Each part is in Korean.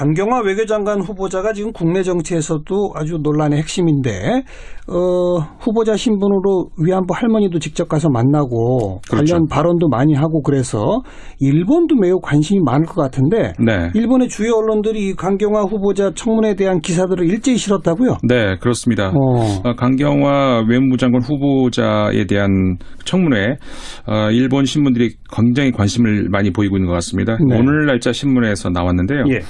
강경화 외교장관 후보자가 지금 국내 정치에서도 아주 논란의 핵심인데 어, 후보자 신분으로 위안부 할머니도 직접 가서 만나고 그렇죠. 관련 발언도 많이 하고 그래서 일본도 매우 관심이 많을 것 같은데 네. 일본의 주요 언론들이 이 강경화 후보자 청문회에 대한 기사들을 일제히 실었다고요? 네, 그렇습니다. 어. 어, 강경화 외무부 장관 후보자에 대한 청문회, 어, 일본 신문들이 굉장히 관심을 많이 보이고 있는 것 같습니다. 네. 오늘 날짜 신문에서 나왔는데요. 예.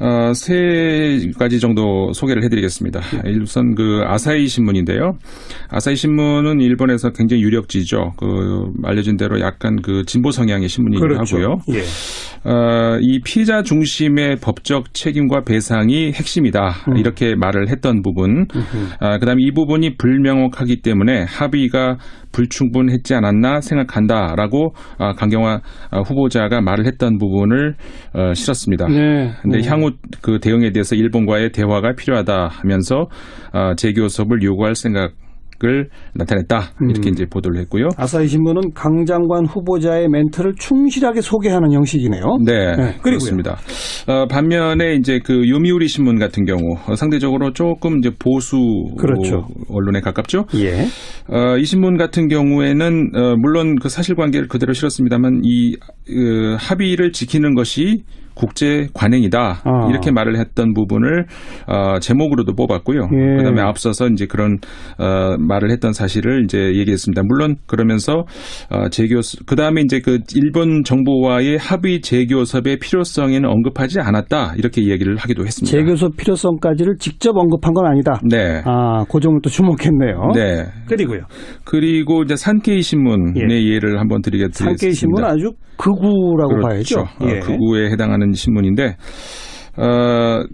어, 세 가지 정도 소개를 해드리겠습니다. 우선 그 아사히 신문인데요. 아사히 신문은 일본에서 굉장히 유력지죠. 그 알려진 대로 약간 그 진보 성향의 신문이기도 그렇죠. 하고요. 예. 어, 이 피자 중심의 법적 책임과 배상이 핵심이다. 음. 이렇게 말을 했던 부분. 아, 그다음에 이 부분이 불명확하기 때문에 합의가 불충분했지 않았나 생각한다라고 아, 강경화 아, 후보자가 말을 했던 부분을 어, 실었습니다. 네. 근데 음. 향후 그 대응에 대해서 일본과의 대화가 필요하다 하면서 아, 재교섭을 요구할 생각 을 나타냈다 이렇게 음. 이제 보도를 했고요. 아사히 신문은 강 장관 후보자의 멘트를 충실하게 소개하는 형식이네요. 네, 네. 그렇습니다. 어, 반면에 이제 그 요미우리 신문 같은 경우 어, 상대적으로 조금 이제 보수 그렇죠. 언론에 가깝죠. 예. 어, 이 신문 같은 경우에는 어, 물론 그 사실관계를 그대로 실었습니다만 이 어, 합의를 지키는 것이 국제 관행이다 아. 이렇게 말을 했던 부분을 어, 제목으로도 뽑았고요. 예. 그다음에 앞서서 이제 그런 어, 말을 했던 사실을 이제 얘기했습니다. 물론 그러면서 어, 재교 그다음에 이제 그 일본 정부와의 합의 재교섭의 필요성에는 언급하지 않았다 이렇게 얘기를 하기도 했습니다. 재교섭 필요성까지를 직접 언급한 건 아니다. 네. 아, 그 점을 또 주목했네요. 네. 그리고요. 그리고 이제 산케이 신문의 예. 를 한번 드리겠습니다. 산케이 신문은 아주 극우라고 그렇죠. 봐야죠. 어, 예. 극우에 해당하는 신문인데 어,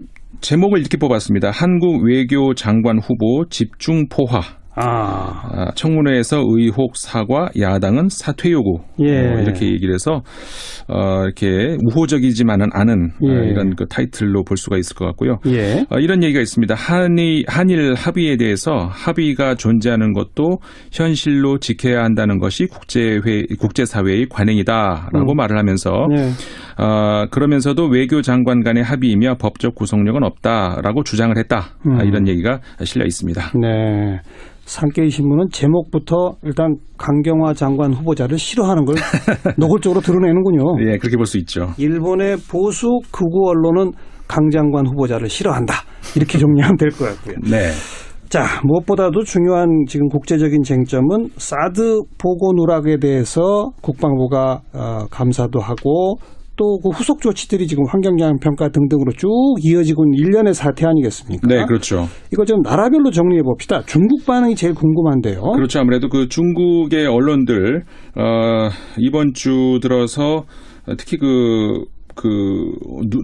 제목을 이렇게 뽑았습니다. 한국 외교 장관 후보 집중 포화. 아, 아, 청문회에서 의혹 사과, 야당은 사퇴 요구 예. 어, 이렇게 얘기를 해서 어, 이렇게 우호적이지만은 않은 어, 예. 이런 그 타이틀로 볼 수가 있을 것 같고요. 예. 어, 이런 얘기가 있습니다. 한일, 한일 합의에 대해서 합의가 존재하는 것도 현실로 지켜야 한다는 것이 국제회, 국제사회의 관행이다라고 음. 말을 하면서 네. 어, 그러면서도 외교 장관 간의 합의이며 법적 구속력은 없다라고 주장을 했다. 아, 음. 이런 얘기가 실려 있습니다. 네. 산케이 신문은 제목부터 일단 강경화 장관 후보자를 싫어하는 걸 노골적으로 드러내는군요. 예, 그렇게 볼 수 있죠. 일본의 보수 극우 언론은 강 장관 후보자를 싫어한다. 이렇게 정리하면 될 것 같고요. 네. 자, 무엇보다도 중요한 지금 국제적인 쟁점은 사드 보고 누락에 대해서 국방부가 어, 감사도 하고 또 그 후속 조치들이 지금 환경영향 평가 등등으로 쭉 이어지고 있는 일련의 사태 아니겠습니까? 네, 그렇죠. 이거 좀 나라별로 정리해 봅시다. 중국 반응이 제일 궁금한데요. 그렇죠. 아무래도 그 중국의 언론들 어, 이번 주 들어서 특히 그그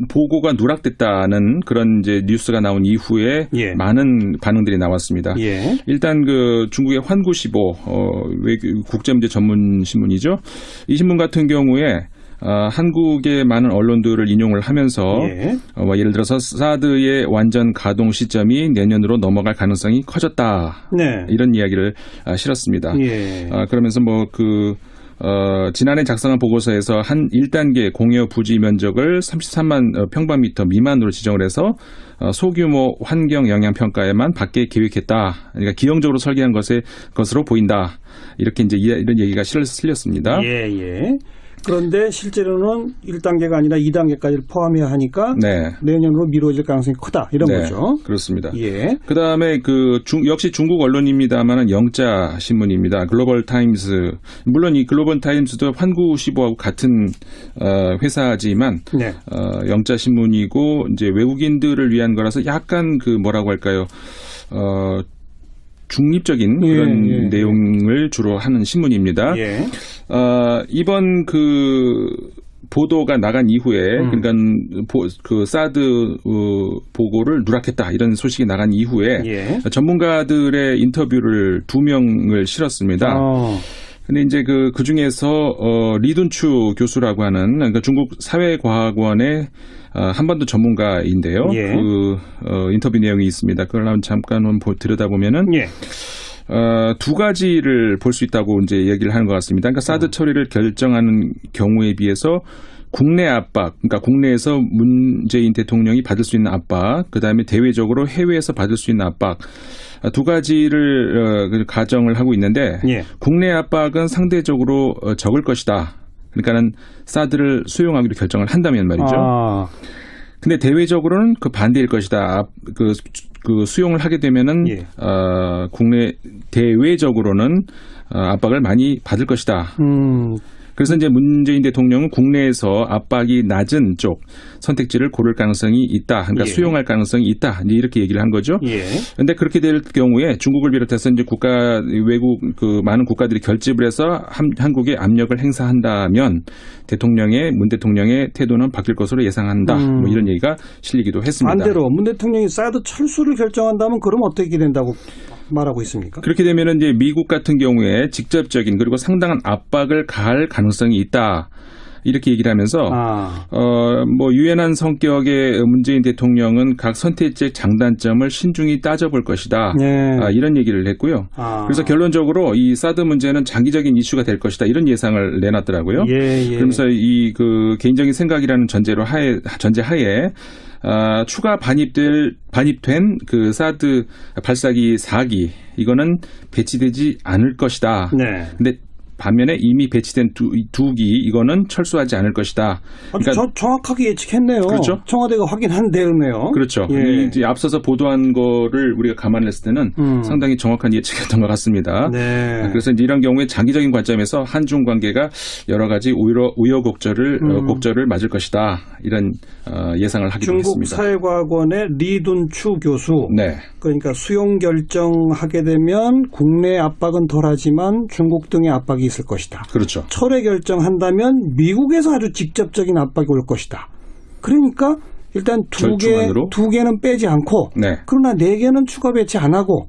보고가 누락됐다는 그런 이제 뉴스가 나온 이후에 예. 많은 반응들이 나왔습니다. 예. 일단 그 중국의 환구시보 어, 외교 국제문제 전문 신문이죠. 이 신문 같은 경우에 어, 한국의 많은 언론들을 인용을 하면서 예. 어, 뭐 예를 들어서 사드의 완전 가동 시점이 내년으로 넘어갈 가능성이 커졌다. 네. 이런 이야기를 아, 실었습니다. 예. 아, 그러면서 뭐그 어, 지난해 작성한 보고서에서 한 1단계 공여 부지 면적을 33만 어, 평방미터 미만으로 지정을 해서 어, 소규모 환경 영향 평가에만 받게 계획했다. 그러니까 기형적으로 설계한 것의 것으로 보인다. 이렇게 이제 이- 이런 얘기가 실- 실렸습니다. 예, 예. 그런데 실제로는 1단계가 아니라 2단계까지를 포함해야 하니까 네. 내년으로 미뤄질 가능성이 크다. 이런 네, 거죠. 그렇습니다. 예. 그 다음에 그 중, 역시 중국 언론입니다만은 영자 신문입니다. 글로벌 타임스. 물론 이 글로벌 타임스도 환구 시보하고 같은 어, 회사지만 네. 어, 영자 신문이고 이제 외국인들을 위한 거라서 약간 그 뭐라고 할까요? 어, 중립적인 예, 그런 예. 내용을 주로 하는 신문입니다. 예. 어, 이번 그 보도가 나간 이후에 음. 그러니까 보- 그 사드 어, 보고를 누락했다 이런 소식이 나간 이후에 예. 전문가들의 인터뷰를 두 명을 실었습니다. 어. 근데 이제 그, 그 중에서, 어, 리둔추 교수라고 하는, 그러니까 중국 사회과학원의, 어, 한반도 전문가인데요. 예. 그, 어, 인터뷰 내용이 있습니다. 그걸 한번 잠깐 한번 보- 들여다보면은, 예. 어, 두 가지를 볼 수 있다고 이제 얘기를 하는 것 같습니다. 그러니까 사드 처리를 결정하는 경우에 비해서 국내 압박, 그러니까 국내에서 문재인 대통령이 받을 수 있는 압박, 그 다음에 대외적으로 해외에서 받을 수 있는 압박 아, 두 가지를 어, 그 가정을 하고 있는데 예. 국내 압박은 상대적으로 어, 적을 것이다. 그러니까는 사드를 수용하기로 결정을 한다면 말이죠. 아, 근데 대외적으로는 그 반대일 것이다. 압- 그, 그 수용을 하게 되면은 예. 어, 국내 대외적으로는 어, 압박을 많이 받을 것이다. 음, 그래서 이제 문재인 대통령은 국내에서 압박이 낮은 쪽 선택지를 고를 가능성이 있다. 그러니까 예. 수용할 가능성이 있다. 이렇게 얘기를 한 거죠. 예. 근데 그렇게 될 경우에 중국을 비롯해서 이제 국가 외국 그 많은 국가들이 결집을 해서 한, 한국에 압력을 행사한다면 대통령의 문 대통령의 태도는 바뀔 것으로 예상한다. 음. 뭐 이런 얘기가 실리기도 했습니다. 반대로 문 대통령이 사드 철수를 결정한다면 그럼 어떻게 된다고 말하고 있습니까? 그렇게 되면은 이제 미국 같은 경우에 직접적인 그리고 상당한 압박을 가할 가능성이 있다. 이렇게 얘기를 하면서 아, 어, 뭐, 유연한 성격의 문재인 대통령은 각 선택지의 장단점을 신중히 따져볼 것이다. 예. 아, 이런 얘기를 했고요. 아. 그래서 결론적으로 이 사드 문제는 장기적인 이슈가 될 것이다. 이런 예상을 내놨더라고요. 예, 예. 그러면서 이 그 개인적인 생각이라는 전제로 하에, 전제 하에 아, 추가 반입될 반입된 그 사드 발사기 4기 이거는 배치되지 않을 것이다. 네. 근데 반면에 이미 배치된 두, 두기 이거는 철수하지 않을 것이다. 그러니까 저- 정확하게 예측했네요. 그렇죠. 청와대가 확인한 대로네요. 그렇죠. 예. 이 이제 앞서서 보도한 거를 우리가 감안했을 때는 음. 상당히 정확한 예측이었던 것 같습니다. 네. 그래서 이제 이런 경우에 장기적인 관점에서 한중 관계가 여러 가지 우여, 우여곡절을 어, 음. 곡절을 맞을 것이다 이런 어, 예상을 하기도 중국 했습니다. 사회과학원의 리둔추 교수. 네, 그러니까 수용 결정하게 되면 국내 압박은 덜하지만 중국 등의 압박이 있을 것이다. 그렇죠. 철회 결정한다면 미국에서 아주 직접적인 압박이 올 것이다. 그러니까 일단 두 개? 두 개는 빼지 않고 네, 그러나 네 개는 추가 배치 안 하고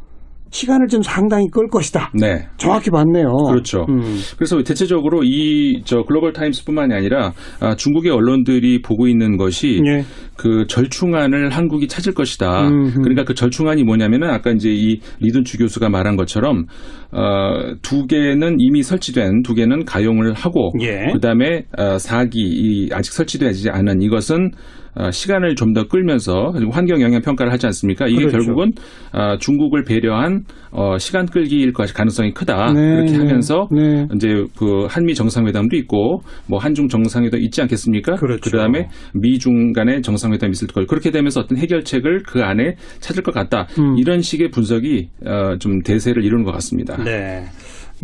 시간을 좀 상당히 끌 것이다. 네. 정확히 봤네요. 그렇죠. 음. 그래서 대체적으로 이 저 글로벌 타임스뿐만이 아니라 아, 중국의 언론들이 보고 있는 것이 예. 그 절충안을 한국이 찾을 것이다. 음흠. 그러니까 그 절충안이 뭐냐면은 아까 이제 이 리둔추 교수가 말한 것처럼 어, 두 개는 이미 설치된 두 개는 가용을 하고 예. 그다음에 어, 4기 이 아직 설치되지 않은 이것은 어, 시간을 좀 더 끌면서 그리고 환경 영향 평가를 하지 않습니까? 이게 그렇죠. 결국은 어, 중국을 배려한 어, 시간 끌기일 것 가능성이 크다. 네, 그렇게 네, 하면서 네. 이제 그 한미 정상회담도 있고 뭐 한중 정상회담 있지 않겠습니까? 그렇죠. 다음에 미중 간의 정상회담이 있을 거예요. 그렇게 되면서 어떤 해결책을 그 안에 찾을 것 같다. 음. 이런 식의 분석이 어, 좀 대세를 이루는 것 같습니다. 네.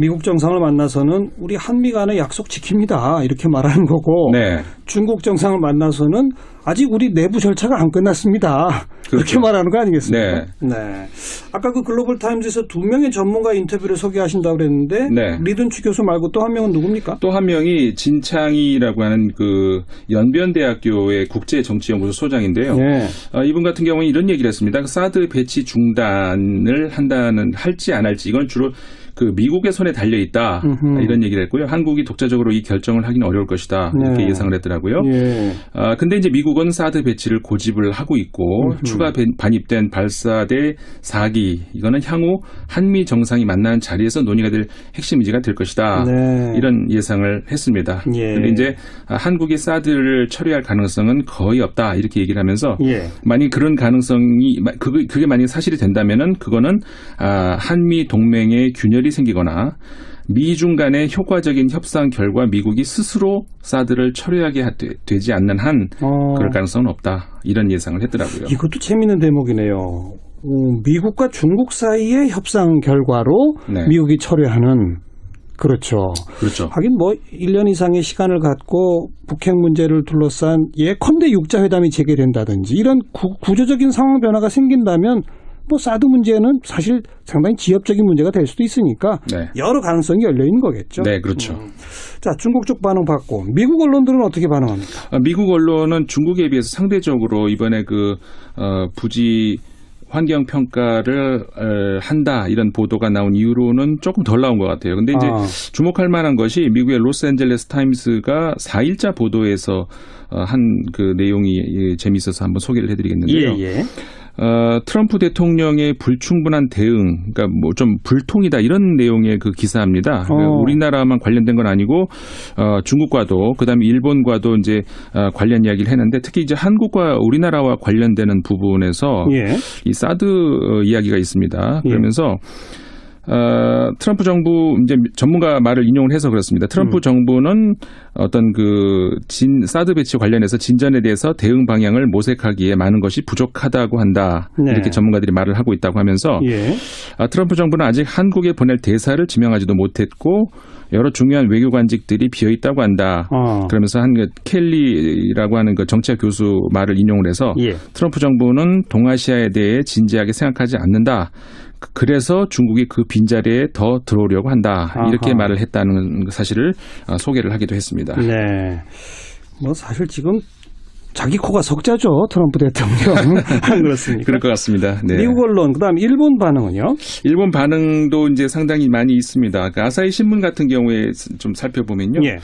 미국 정상을 만나서는 우리 한미 간의 약속 지킵니다. 이렇게 말하는 거고 네. 중국 정상을 만나서는 아직 우리 내부 절차가 안 끝났습니다. 그렇게 그렇죠. 말하는 거 아니겠습니까? 네. 아까 그 글로벌 타임즈에서 두 명의 전문가 인터뷰를 소개하신다고 그랬는데 네. 리든추 교수 말고 또 한 명은 누굽니까? 또 한 명이 진창이라고 하는 그 연변대학교의 국제정치연구소 소장인데요. 예. 어, 이분 같은 경우는 이런 얘기를 했습니다. 그 사드 배치 중단을 한다는 할지 안 할지 이건 주로 그 미국의 손에 달려 있다 음흠. 이런 얘기를 했고요. 한국이 독자적으로 이 결정을 하기는 어려울 것이다 이렇게 네. 예상을 했더라고요. 예. 아, 근데 이제 미국은 사드 배치를 고집을 하고 있고 음흠. 추가 배- 반입된 발사대 4기 이거는 향후 한미 정상이 만나는 자리에서 논의가 될 핵심 의지가 될 것이다. 네. 이런 예상을 했습니다. 예. 근데 이제 아, 한국이 사드를 처리할 가능성은 거의 없다 이렇게 얘기를 하면서 예. 만약 그런 가능성이 마- 그게, 그게 만약 사실이 된다면은 그거는 아, 한미 동맹의 균열이 생기거나 미중 간의 효과적인 협상 결과 미국이 스스로 사드를 하- 되- 되지 않는 한 어, 그럴 가능성은 없다 이런 예상을 했더라고요. 이것도 재밌는 대목이네요. 음, 미국과 중국 사이의 협상 결과로 네. 미국이 철회하는 그렇죠. 그렇죠. 하긴 뭐 1년 이상의 시간을 갖고 북핵 문제를 둘러싼 예컨대 육자회담이 재개된다든지 이런 구, 구조적인 상황 변화가 생긴다면 뭐 사드 문제는 사실 상당히 지엽적인 문제가 될 수도 있으니까 네. 여러 가능성이 열려 있는 거겠죠. 네, 그렇죠. 음. 자, 중국 쪽 반응 받고 미국 언론들은 어떻게 반응합니까? 아, 미국 언론은 중국에 비해서 상대적으로 이번에 그 어, 부지 환경 평가를 어, 한다 이런 보도가 나온 이후로는 조금 덜 나온 것 같아요. 근데 이제 아. 주목할 만한 것이 미국의 로스앤젤레스 타임스가 4일자 보도에서 어, 한그 내용이 예, 재미있어서 한번 소개를 해드리겠는데요. 예. 어, 트럼프 대통령의 불충분한 대응, 그러니까 뭐 좀 불통이다 이런 내용의 그 기사입니다. 그러니까 어. 우리나라만 관련된 건 아니고 어, 중국과도 그다음에 일본과도 이제 어, 관련 이야기를 했는데 특히 이제 한국과 우리나라와 관련되는 부분에서 예. 이 사드 어, 이야기가 있습니다. 예. 그러면서 어, 트럼프 정부 이제 전문가 말을 인용을 해서 그렇습니다. 트럼프 음. 정부는 어떤 그 진 사드 배치 관련해서 진전에 대해서 대응 방향을 모색하기에 많은 것이 부족하다고 한다. 네. 이렇게 전문가들이 말을 하고 있다고 하면서 예. 아, 트럼프 정부는 아직 한국에 보낼 대사를 지명하지도 못했고 여러 중요한 외교 관직들이 비어 있다고 한다. 어. 그러면서 한그 켈리라고 하는 그 정치학 교수 말을 인용을 해서 예. 트럼프 정부는 동아시아에 대해 진지하게 생각하지 않는다. 그- 그래서 중국이 그 빈자리에 더 들어오려고 한다. 이렇게 아하. 말을 했다는 그 사실을 어, 소개를 하기도 했습니다. 네. 뭐 사실 지금 자기 코가 석자죠. 트럼프 대통령. 안 그렇습니까? 그럴 것 같습니다. 네. 미국 언론, 그 다음 일본 반응은요? 일본 반응도 이제 상당히 많이 있습니다. 그 아사히 신문 같은 경우에 좀 살펴보면요. 예.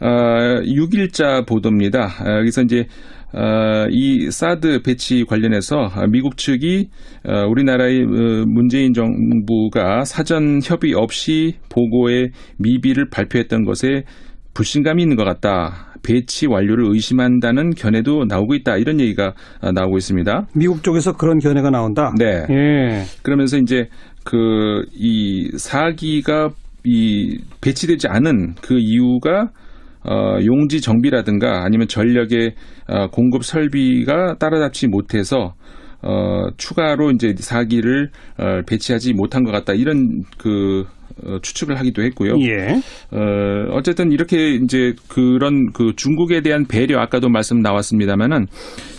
어, 6일자 보도입니다. 어, 여기서 이제 어, 이 사드 배치 관련해서 미국 측이 어, 우리나라의 어, 문재인 정부가 사전 협의 없이 보고에 미비를 발표했던 것에 불신감이 있는 것 같다. 배치 완료를 의심한다는 견해도 나오고 있다. 이런 얘기가 어, 나오고 있습니다. 미국 쪽에서 그런 견해가 나온다. 네. 예. 그러면서 이제 그 이 사기가 이 배치되지 않은 그 이유가 어, 용지 정비라든가 아니면 전력의 어, 공급 설비가 따라잡지 못해서 어, 추가로 이제 사기를 어, 배치하지 못한 것 같다 이런 그 어, 추측을 하기도 했고요. 예. 어, 어쨌든 이렇게 이제 그런 그 중국에 대한 배려 아까도 말씀 나왔습니다만은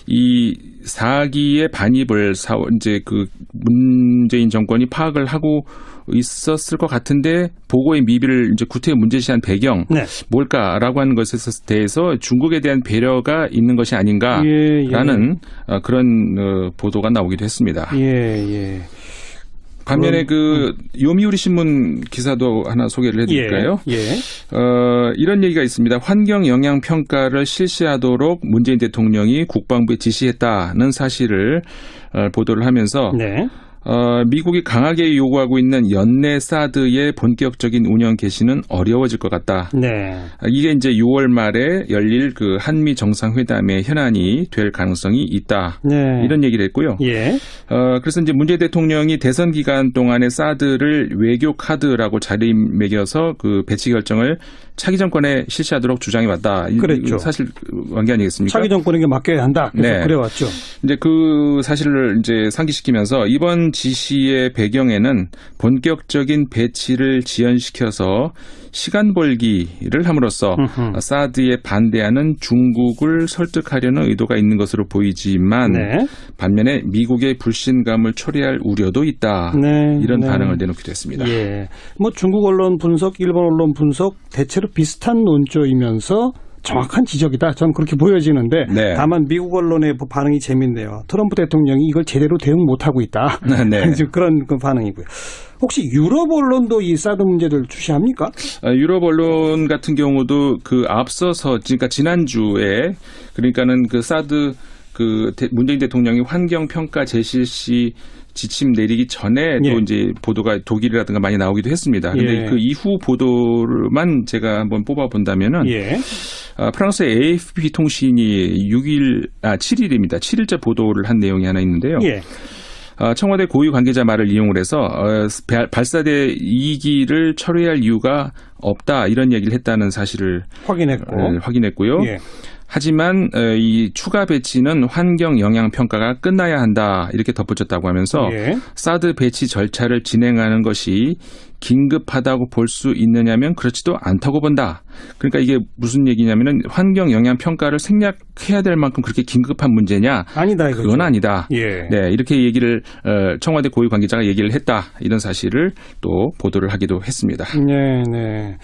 이 사기의 반입을 사 이제 그 문재인 정권이 파악을 하고 있었을 것 같은데 보고의 미비를 이제 구태여 문제시한 배경 네. 뭘까라고 하는 것에 대해서 중국에 대한 배려가 있는 것이 아닌가라는 예, 예. 어, 그런 어, 보도가 나오기도 했습니다. 예, 예. 반면에 그 요미우리 신문 기사도 하나 소개를 해드릴까요? 예. 예. 어, 이런 얘기가 있습니다. 환경 영향 평가를 실시하도록 문재인 대통령이 국방부에 지시했다는 사실을 어, 보도를 하면서 네. 어, 미국이 강하게 요구하고 있는 연내 사드의 본격적인 운영 개시는 어려워질 것 같다. 네. 아, 이게 이제 6월 말에 열릴 그 한미 정상회담의 현안이 될 가능성이 있다. 네. 이런 얘기를 했고요. 예. 어, 그래서 이제 문재인 대통령이 대선 기간 동안에 사드를 외교 카드라고 자리매겨서 그 배치 결정을 차기 정권에 실시하도록 주장해 왔다. 이- 그랬죠. 사실 관계 아니겠습니까? 차기 정권에게 맡겨야 한다. 그래서 네. 그래왔죠. 이제 그 사실을 이제 상기시키면서 이번 지시의 배경에는 본격적인 배치를 지연시켜서 시간 벌기를 함으로써 음흠. 사드에 반대하는 중국을 설득하려는 의도가 있는 것으로 보이지만 네. 반면에 미국의 불신감을 초래할 우려도 있다. 네. 이런 네. 반응을 내놓기도 했습니다. 예. 뭐 중국 언론 분석, 일본 언론 분석 대체로 비슷한 논조이면서 정확한 지적이다. 저는 그렇게 보여지는데 네. 다만 미국 언론의 뭐 반응이 재밌네요. 트럼프 대통령이 이걸 제대로 대응 못하고 있다. 네. 지금 그런 그 반응이고요. 혹시 유럽 언론도 이 사드 문제를 주시합니까? 어, 유럽 언론 같은 경우도 그 앞서서 그러니까 지난주에 그러니까는 그 사드 그 대- 문재인 대통령이 환경 평가 재실시 지침 내리기 전에 예. 또 이제 보도가 독일이라든가 많이 나오기도 했습니다. 근데 예. 그 이후 보도만 제가 한번 뽑아 본다면은 예. 아, 프랑스의 AFP 통신이 6일 아 7일입니다. 7일째 보도를 한 내용이 하나 있는데요. 예. 아, 청와대 고위 관계자 말을 이용을 해서 어, 발- 발사대 2기를 철회할 이유가 없다 이런 얘기를 했다는 사실을 확인했고. 어, 확인했고요. 예. 하지만 어, 이 추가 배치는 환경 영향 평가가 끝나야 한다 이렇게 덧붙였다고 하면서 예. 사드 배치 절차를 진행하는 것이 긴급하다고 볼 수 있느냐면 그렇지도 않다고 본다. 그러니까 이게 무슨 얘기냐면은 환경 영향 평가를 생략해야 될 만큼 그렇게 긴급한 문제냐? 아니다 이거죠. 그건 아니다. 예. 네, 이렇게 얘기를 어, 청와대 고위 관계자가 얘기를 했다. 이런 사실을 또 보도를 하기도 했습니다. 네, 네.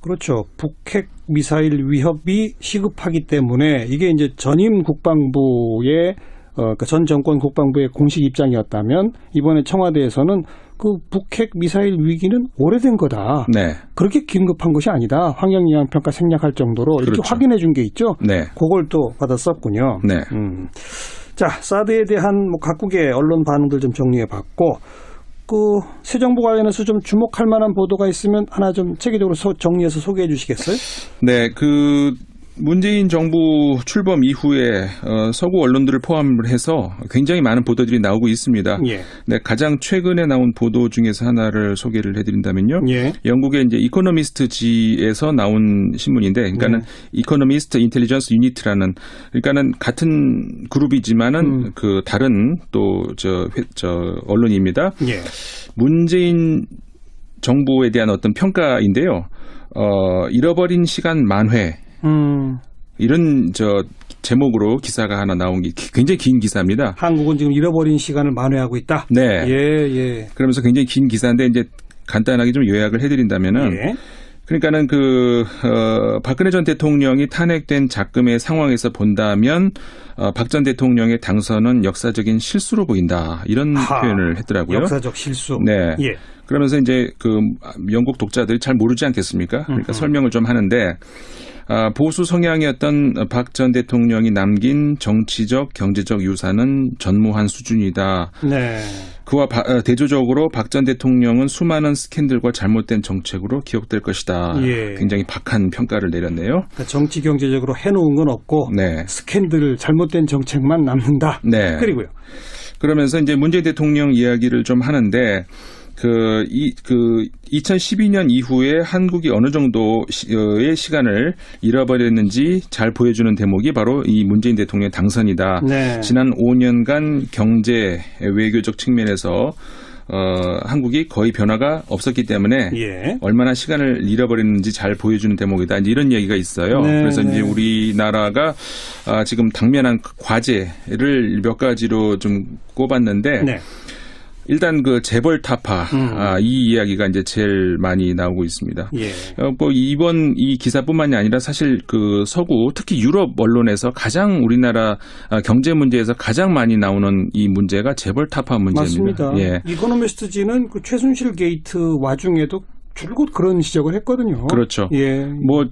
그렇죠. 북핵 미사일 위협이 시급하기 때문에 이게 이제 전임 국방부의 어, 그전 정권 국방부의 공식 입장이었다면 이번에 청와대에서는 그 북핵 미사일 위기는 오래된 거다. 네. 그렇게 긴급한 것이 아니다. 환경 영향 평가 생략할 정도로 이렇게 그렇죠. 확인해 준 게 있죠. 네. 그걸 또 받았었군요. 네. 음. 자, 사드에 대한 뭐 각국의 언론 반응들 좀 정리해 봤고, 그, 새 정부 관련해서 좀 주목할 만한 보도가 있으면 하나 좀 체계적으로 소- 정리해서 소개해 주시겠어요? 네, 그 문재인 정부 출범 이후에 어, 서구 언론들을 포함을 해서 굉장히 많은 보도들이 나오고 있습니다. 예. 네, 가장 최근에 나온 보도 중에서 하나를 소개를 해드린다면요. 예. 영국의 이제 이코노미스트지에서 나온 신문인데, 그러니까는 이코노미스트 인텔리전스 유니트라는, 그러니까는 같은 그룹이지만은 음. 그 다른 또저 저 언론입니다. 예. 문재인 정부에 대한 어떤 평가인데요. 어, 잃어버린 시간 만회 음, 이런 저 제목으로 기사가 하나 나온 게 굉장히 긴 기사입니다. 한국은 지금 잃어버린 시간을 만회하고 있다. 네. 예, 예. 그러면서 굉장히 긴 기사인데 이제 간단하게 좀 요약을 해드린다면은 예. 그러니까는 그 어, 박근혜 전 대통령이 탄핵된 작금의 상황에서 본다면 어, 박 전 대통령의 당선은 역사적인 실수로 보인다 이런 하, 표현을 했더라고요. 역사적 실수. 네. 예. 그러면서 이제 그 영국 독자들이 잘 모르지 않겠습니까? 그러니까 음흠. 설명을 좀 하는데 아, 보수 성향이었던 박 전 대통령이 남긴 정치적 경제적 유산은 전무한 수준이다. 네. 그와 바- 어, 대조적으로 박 전 대통령은 수많은 스캔들과 잘못된 정책으로 기억될 것이다. 예. 굉장히 박한 평가를 내렸네요. 그러니까 정치 경제적으로 해놓은 건 없고 네. 스캔들 잘못된 정책만 남는다. 네. 그리고요. 그러면서 이제 문재인 대통령 이야기를 좀 하는데 그, 이, 그, 2012년 이후에 한국이 어느 정도의 시간을 잃어버렸는지 잘 보여주는 대목이 바로 이 문재인 대통령의 당선이다. 네. 지난 5년간 경제 외교적 측면에서 어, 한국이 거의 변화가 없었기 때문에 예. 얼마나 시간을 잃어버렸는지 잘 보여주는 대목이다. 이제 이런 얘기가 있어요. 네, 그래서 네. 이제 우리나라가 아, 지금 당면한 과제를 몇 가지로 좀 꼽았는데 네. 일단 그 재벌 타파 음. 아, 이 이야기가 이제 제일 많이 나오고 있습니다. 예. 어, 뭐 이번 이 기사뿐만이 아니라 사실 그 서구 특히 유럽 언론에서 가장 우리나라 아, 경제 문제에서 가장 많이 나오는 이 문제가 재벌 타파 문제입니다. 맞습니다. 예. 이코노미스트지는 그 최순실 게이트 와중에도 줄곧 그런 지적을 했거든요. 그렇죠. 예. 뭐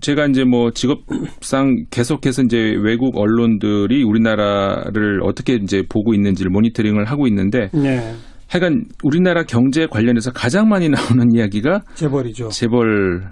제가 이제 뭐 직업상 계속해서 이제 외국 언론들이 우리나라를 어떻게 이제 보고 있는지를 모니터링을 하고 있는데 네. 하여간 우리나라 경제 관련해서 가장 많이 나오는 이야기가 재벌이죠. 재벌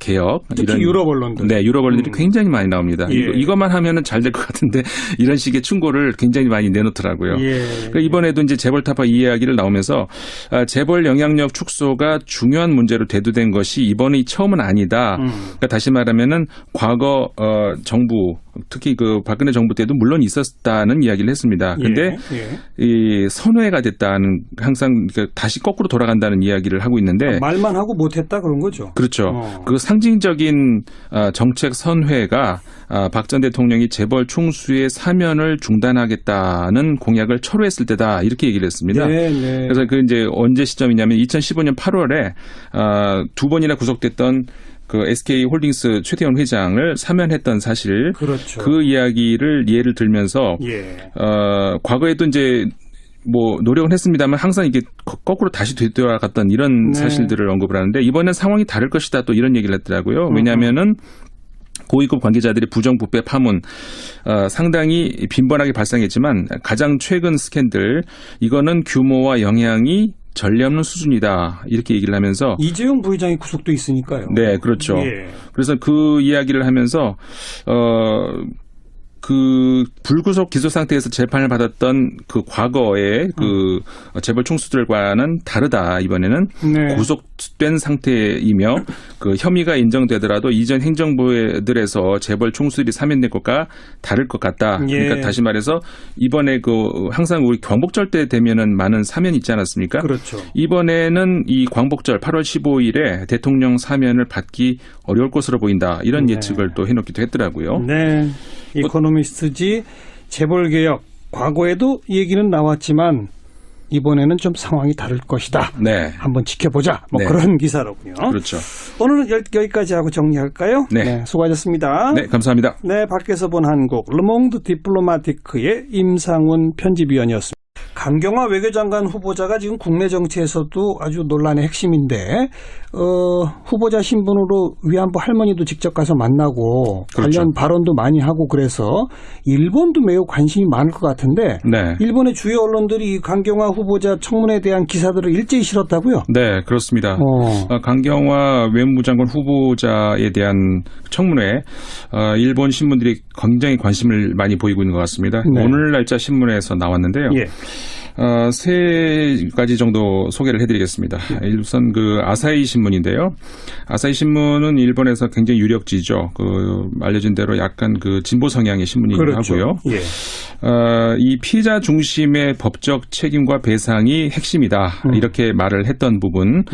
개혁 특히 유럽 언론들. 네, 유럽 언론들이 음. 굉장히 많이 나옵니다. 예. 이거, 이것만 하면은 잘 될 것 같은데 이런 식의 충고를 굉장히 많이 내놓더라고요. 예. 그러니까 이번에도 이제 재벌 타파 이야기를 나오면서 아, 재벌 영향력 축소가 중요한 문제로 대두된 것이 이번이 처음은 아니다. 음. 그러니까 다시 말하면은 과거 어, 정부 특히 그 박근혜 정부 때도 물론 있었다는 이야기를 했습니다. 근데 예. 예. 이 선회가 됐다는 항상 그 다시 거꾸로 돌아간다는 이야기를 하고 있는데 말만 하고 못했다 그런 거죠. 그렇죠. 어. 그 상징적인 아, 정책 선회가 아, 박전 대통령이 재벌 충수의 사면을 중단하겠다는 공약을 철회했을 때다 이렇게 얘기를 했습니다. 네, 네. 그래서 그 이제 언제 시점이냐면 2015년 8월에 아, 두 번이나 구속됐던 그 SK 홀딩스 최태원 회장을 사면했던 사실 그렇죠. 그 이야기를 예를 들면서 예. 어, 과거에도 이제 뭐 노력은 했습니다만 항상 이게 거- 거꾸로 다시 되돌아갔던 이런 네. 사실들을 언급을 하는데 이번엔 상황이 다를 것이다 또 이런 얘기를 했더라고요. 왜냐하면은 고위급 관계자들이 부정부패 파문 어, 상당히 빈번하게 발생했지만 가장 최근 스캔들 이거는 규모와 영향이 전례 없는 수준이다 이렇게 얘기를 하면서 이재용 부회장이 구속돼 있으니까요. 네 그렇죠. 예. 그래서 그 이야기를 하면서 어. 그 불구속 기소 상태에서 재판을 받았던 그 과거의 그 재벌 총수들과는 다르다 이번에는 네. 구속된 상태이며 그 혐의가 인정되더라도 이전 행정부들에서 재벌 총수들이 사면된 것과 다를 것 같다. 예. 그러니까 다시 말해서 이번에 그 항상 우리 광복절 때 되면은 많은 사면 있지 않았습니까? 그렇죠. 이번에는 이 광복절 8월 15일에 대통령 사면을 받기 어려울 것으로 보인다. 이런 네. 예측을 또 해놓기도 했더라고요. 네. 이코노 미스트지 재벌 개혁 과거에도 얘기는 나왔지만 이번에는 좀 상황이 다를 것이다. 네. 한번 지켜보자. 뭐 네. 그런 기사로군요. 그렇죠. 오늘은 여- 여기까지 하고 정리할까요? 네. 수고하셨습니다. 네, 감사합니다. 네, 밖에서 본 한국 르몽드 디플로마티크의 임상훈 편집위원이었습니다. 강경화 외교장관 후보자가 지금 국내 정치에서도 아주 논란의 핵심인데 어, 후보자 신분으로 위안부 할머니도 직접 가서 만나고 그렇죠. 관련 발언도 많이 하고 그래서 일본도 매우 관심이 많을 것 같은데 네. 일본의 주요 언론들이 이 강경화 후보자 청문회에 대한 기사들을 일제히 실었다고요? 네, 그렇습니다. 어. 어, 강경화 외무부 장관 후보자에 대한 청문회, 어, 일본 신문들이 굉장히 관심을 많이 보이고 있는 것 같습니다. 네. 오늘 날짜 신문에서 나왔는데요. 예. 어, 세 가지 정도 소개를 해드리겠습니다. 우선 그 아사히 신문인데요. 아사히 신문은 일본에서 굉장히 유력지죠. 그 알려진 대로 약간 그 진보 성향의 신문이기도 그렇죠. 하고요. 예. 어, 이 피자 중심의 법적 책임과 배상이 핵심이다. 음. 이렇게 말을 했던 부분.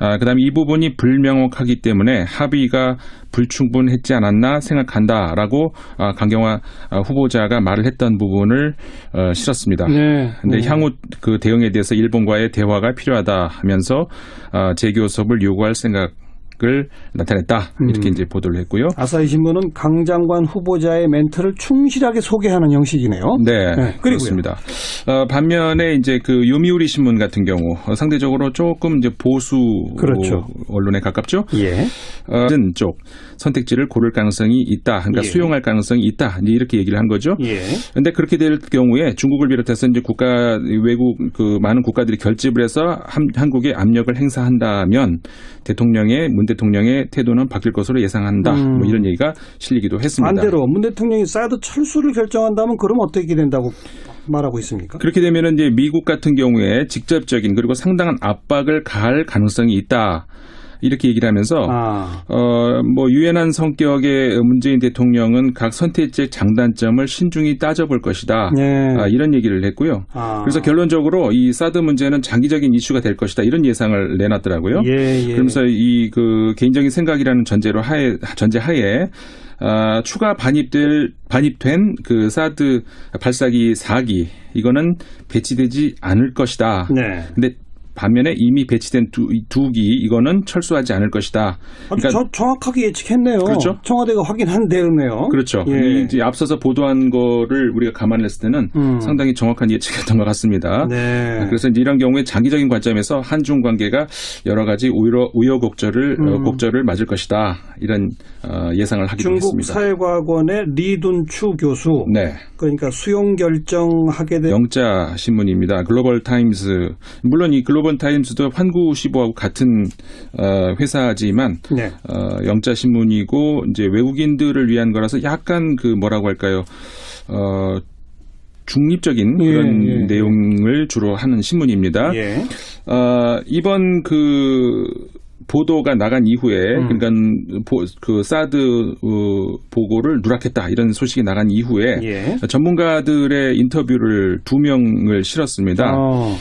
아, 그다음에 이 부분이 불명확하기 때문에 합의가 불충분했지 않았나 생각한다라고 아, 강경화 아, 후보자가 말을 했던 부분을 어, 실었습니다. 네. 근데 음. 향후 그 대응에 대해서 일본과의 대화가 필요하다 하면서 아, 재교섭을 요구할 생각 을 나타냈다 음. 이렇게 이제 보도를 했고요. 아사히 신문은 강 장관 후보자의 멘트를 충실하게 소개하는 형식이네요. 네, 네. 그렇습니다. 어, 반면에 이제 그 요미우리 신문 같은 경우 어, 상대적으로 조금 이제 보수 그렇죠. 언론에 가깝죠. 예. 어, 쪽 선택지를 고를 가능성이 있다. 그러니까 예. 수용할 가능성이 있다. 이렇게 얘기를 한 거죠. 예. 근데 그렇게 될 경우에 중국을 비롯해서 이제 국가 외국 그 많은 국가들이 결집을 해서 한, 한국에 압력을 행사한다면 대통령의 문 대통령의 태도는 바뀔 것으로 예상한다. 음. 뭐 이런 얘기가 실리기도 했습니다. 반대로 문 대통령이 사드 철수를 결정한다면 그럼 어떻게 된다고 말하고 있습니까? 그렇게 되면은 이제 미국 같은 경우에 직접적인 그리고 상당한 압박을 가할 가능성이 있다. 이렇게 얘기를 하면서 아, 어, 뭐 유연한 성격의 문재인 대통령은 각 선택지의 장단점을 신중히 따져볼 것이다. 예. 아, 이런 얘기를 했고요. 아. 그래서 결론적으로 이 사드 문제는 장기적인 이슈가 될 것이다. 이런 예상을 내놨더라고요. 예, 예. 그러면서 이 그 개인적인 생각이라는 전제로 하에 전제 하에 아, 추가 반입될 반입된 그 사드 발사기 4기 이거는 배치되지 않을 것이다. 네. 근데 반면에 이미 배치된 두, 두기 이거는 철수하지 않을 것이다. 아주 그러니까 저- 정확하게 예측했네요. 그렇죠. 청와대가 확인한 대로네요. 그렇죠. 예. 이 이제 앞서서 보도한 거를 우리가 감안했을 때는 음. 상당히 정확한 예측이었던 것 같습니다. 네. 그래서 이제 이런 경우에 장기적인 관점에서 한중 관계가 여러 가지 우여, 우여곡절을 어, 음. 곡절을 맞을 것이다 이런 어, 예상을 하기도 중국 했습니다. 사회과학원의 리둔추 교수. 네, 그러니까 수용 결정하게 된 영자 신문입니다. 글로벌 타임스 물론 이 글로벌 타임스도 환구 시보하고 같은 어, 회사지만 네. 어, 영자 신문이고 이제 외국인들을 위한 거라서 약간 그 뭐라고 할까요? 어, 중립적인 예, 그런 예. 내용을 주로 하는 신문입니다. 예. 어, 이번 그 보도가 나간 이후에 음. 그러니까 보- 그 사드 어, 보고를 누락했다 이런 소식이 나간 이후에 예. 전문가들의 인터뷰를 두 명을 실었습니다. 어.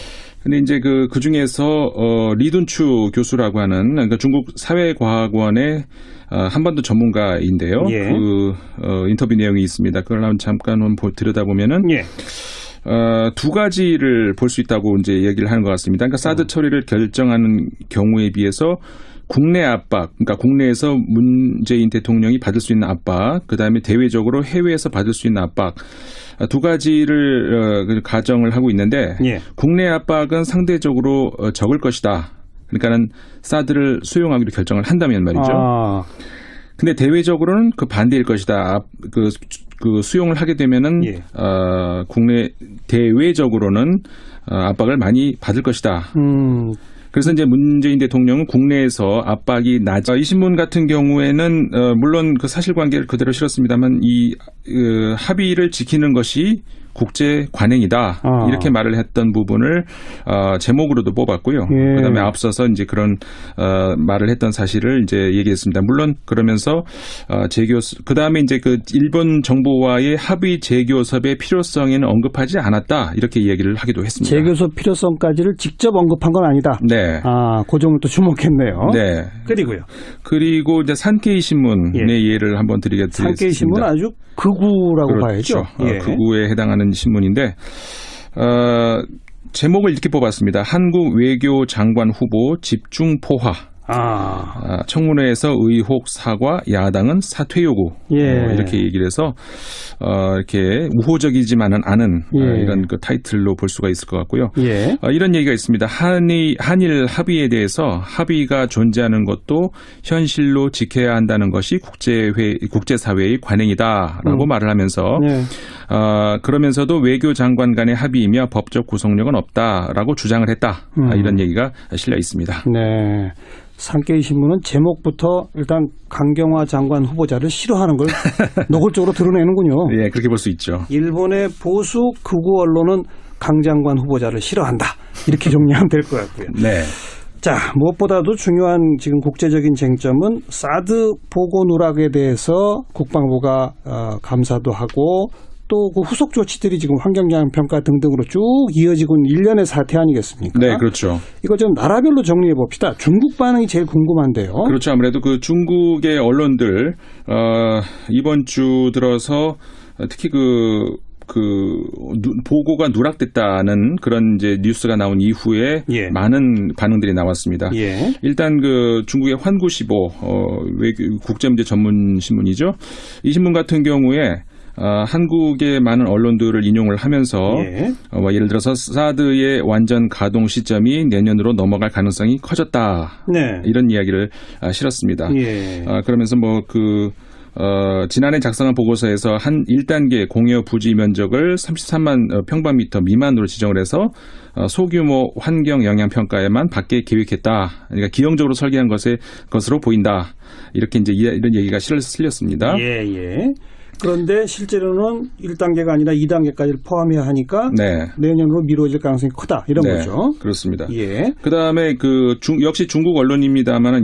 근데 이제 그, 그 중에서, 어, 리둔추 교수라고 하는, 그러니까 중국 사회과학원의 어, 한반도 전문가인데요. 예. 그, 어, 인터뷰 내용이 있습니다. 그걸 한번 잠깐 한번 보- 들여다보면은, 예. 어, 두 가지를 볼 수 있다고 이제 얘기를 하는 것 같습니다. 그러니까 사드 음. 처리를 결정하는 경우에 비해서 국내 압박, 그러니까 국내에서 문재인 대통령이 받을 수 있는 압박, 그 다음에 대외적으로 해외에서 받을 수 있는 압박, 아, 두 가지를 어, 그 가정을 하고 있는데 예. 국내 압박은 상대적으로 어, 적을 것이다. 그러니까는 사드를 수용하기로 결정을 한다면 말이죠. 아, 근데 대외적으로는 그 반대일 것이다. 앞- 그, 그 수용을 하게 되면은 예. 어, 국내 대외적으로는 어, 압박을 많이 받을 것이다. 음, 그래서 이제 문재인 대통령은 국내에서 압박이 낮아. 이 신문 같은 경우에는 어, 물론 그 사실관계를 그대로 실었습니다만 이 어, 합의를 지키는 것이 국제 관행이다 아. 이렇게 말을 했던 부분을 어, 제목으로도 뽑았고요. 예. 그다음에 앞서서 이제 그런 어, 말을 했던 사실을 이제 얘기했습니다. 물론 그러면서 어, 재교 그다음에 이제 그 일본 정부와의 합의 재교섭의 필요성에는 언급하지 않았다 이렇게 얘기를 하기도 했습니다. 재교섭 필요성까지를 직접 언급한 건 아니다. 네. 아, 그 점을 또 주목했네요. 네. 그리고요. 그리고 이제 산케이 신문의 예. 예를 한번 드리겠습니다. 산케이 신문 아주 극우라고 그렇죠. 봐야죠. 예. 어, 극우에 해당하는 신문인데 어, 제목을 이렇게 뽑았습니다. 한국 외교 장관 후보 집중 포화. 아, 아, 청문회에서 의혹 사과, 야당은 사퇴 요구 예. 어, 이렇게 얘기를 해서 어, 이렇게 우호적이지만은 않은 어, 예. 이런 그 타이틀로 볼 수가 있을 것 같고요. 예. 어, 이런 얘기가 있습니다. 한일, 한일 합의에 대해서 합의가 존재하는 것도 현실로 지켜야 한다는 것이 국제회, 국제 사회의 관행이다라고 음. 말을 하면서 네. 어, 그러면서도 외교 장관 간의 합의이며 법적 구속력은 없다라고 주장을 했다. 음. 아, 이런 얘기가 실려 있습니다. 네. 산케이 신문은 제목부터 일단 강경화 장관 후보자를 싫어하는 걸 노골적으로 드러내는군요. 예, 그렇게 볼 수 있죠. 일본의 보수 극우 언론은 강 장관 후보자를 싫어한다. 이렇게 정리하면 될 것 같고요. 네. 자, 무엇보다도 중요한 지금 국제적인 쟁점은 사드 보고 누락에 대해서 국방부가 어, 감사도 하고 또 그 후속 조치들이 지금 환경영향 평가 등등으로 쭉 이어지고 있는 일련의 사태 아니겠습니까? 네, 그렇죠. 이거 좀 나라별로 정리해 봅시다. 중국 반응이 제일 궁금한데요. 그렇죠. 아무래도 그 중국의 언론들 어, 이번 주 들어서 특히 그그 보고가 누락됐다는 그런 이제 뉴스가 나온 이후에 예. 많은 반응들이 나왔습니다. 예. 일단 그 중국의 환구시보 어, 외교 국제문제 전문 신문이죠. 이 신문 같은 경우에 어, 한국의 많은 언론들을 인용을 하면서 예. 어, 뭐 예를 들어서 사드의 완전 가동 시점이 내년으로 넘어갈 가능성이 커졌다. 네. 이런 이야기를 아, 실었습니다. 예. 아, 그러면서 뭐그 어, 지난해 작성한 보고서에서 한 1단계 공여 부지 면적을 33만 어, 평방미터 미만으로 지정을 해서 어, 소규모 환경 영향 평가에만 받게 계획했다. 그러니까 기형적으로 설계한 것의 것으로 보인다. 이렇게 이제 이- 이런 얘기가 실- 실렸습니다. 예, 예. 그런데 실제로는 1단계가 아니라 2단계까지를 포함해야 하니까 네. 내년으로 미뤄질 가능성이 크다. 이런 네, 거죠. 그렇습니다. 예. 그 다음에 그 중, 역시 중국 언론입니다만은